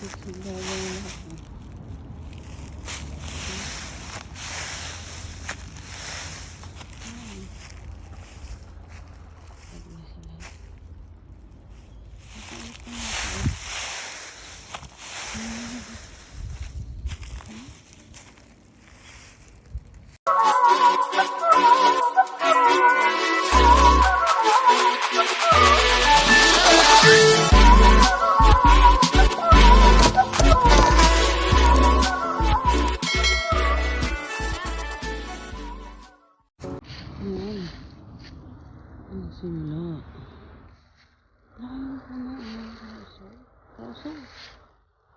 Bismillahirrahmanirrahim. Kaso.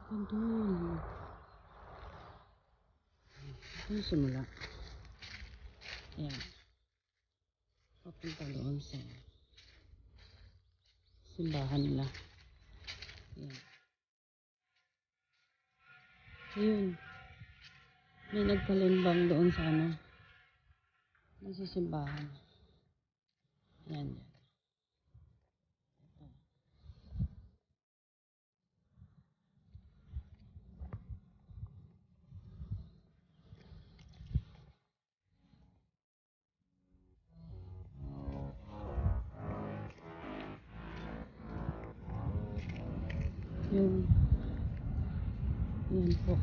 Ang doon. Ang simula. Ayan. Papunta doon sa simbahan nila. Ayan. Ayun. May nagpalimbang doon sa ano. Nasa simbahan. Yan. yan. Yung yan po.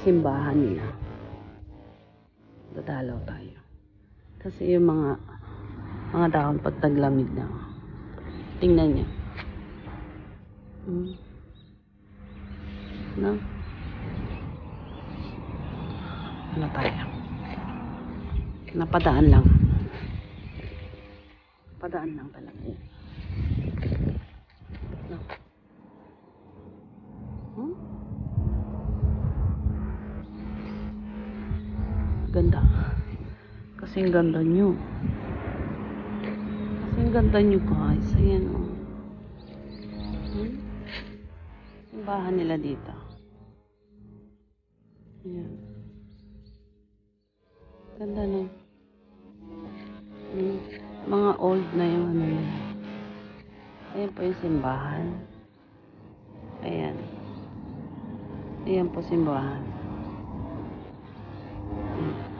Simbahan nila. Dadalaw tayo. Kasi yung mga mga dahon pag taglamig na. Tingnan niyo. Hmm. No? Ano tayo? Napadaan lang. Padaan lang talaga. No? Hmm? Ganda. Kasing ganda nyo. Kasing ganda nyo guys. Ayan o. Oh. Hmm? Simbahan nila dito. Ayan. Ganda no. Hmm. Mga old na yung ano nila. Ayan po yung simbahan. Ayan. Ayan po simbahan. Hmm.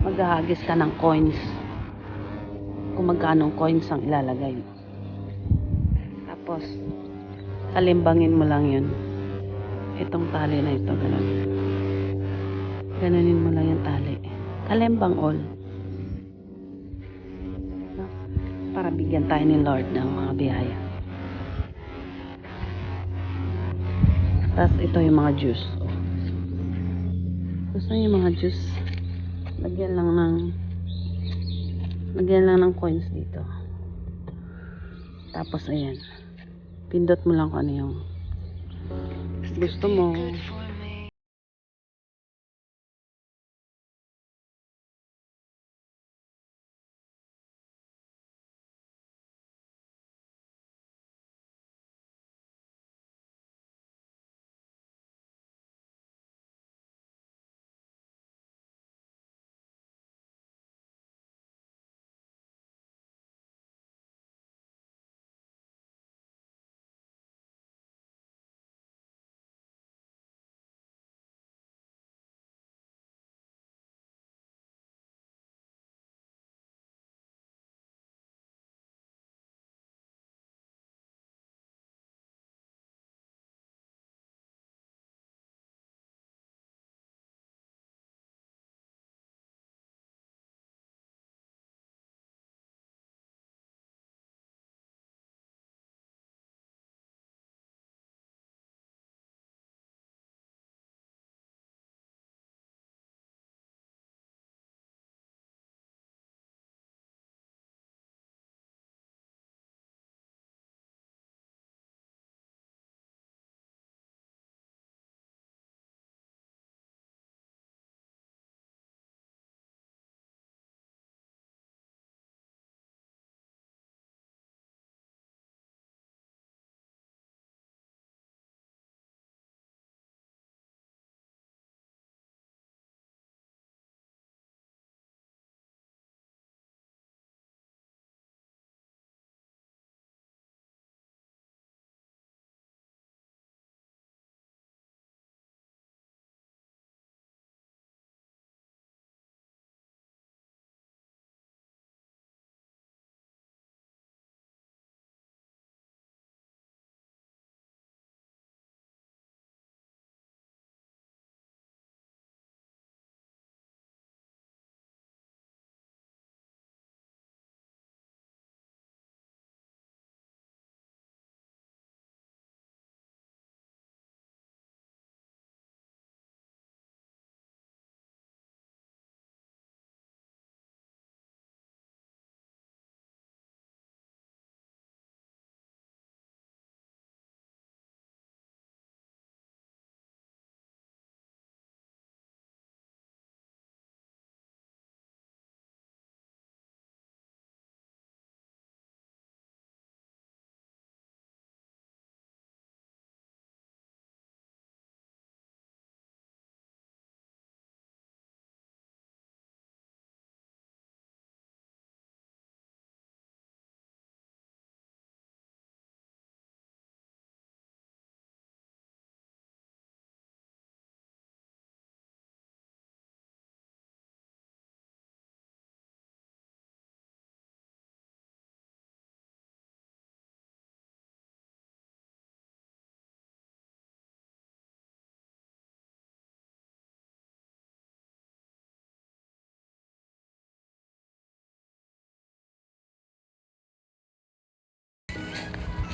Maghahagis ka ng coins. Kung magkano coins ang ilalagay. Tapos, kalimbangin mo lang yun. Itong tali na ito, ganun. Ganunin mo lang yung tali. Kalimbang all. No? Para bigyan tayo ni Lord ng mga biyaya. Tapos ito yung mga juice. Gusto niyo yung mga juice? Lagyan lang ng lagyan lang ng coins dito. Tapos ayan. Pindot mo lang kung ano yung gusto mo.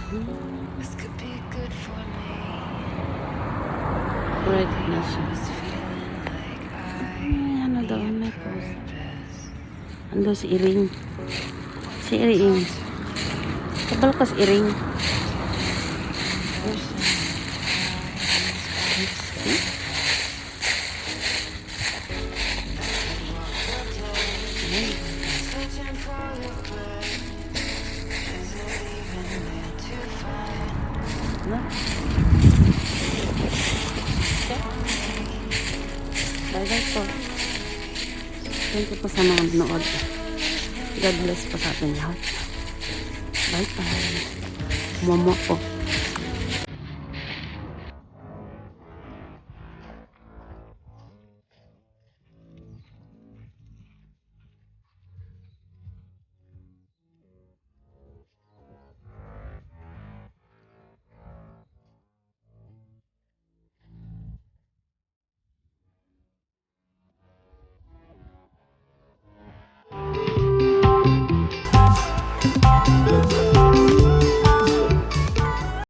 This could be good for me. Red na siya. Ay, ano doon? May post. Ando si Iring. Si Iring. Kabal ka si Iring. Searching Ano? Bye-bye po. Thank you po sa mga nanood. God bless po sa ating lahat. Bye-bye. Momo po.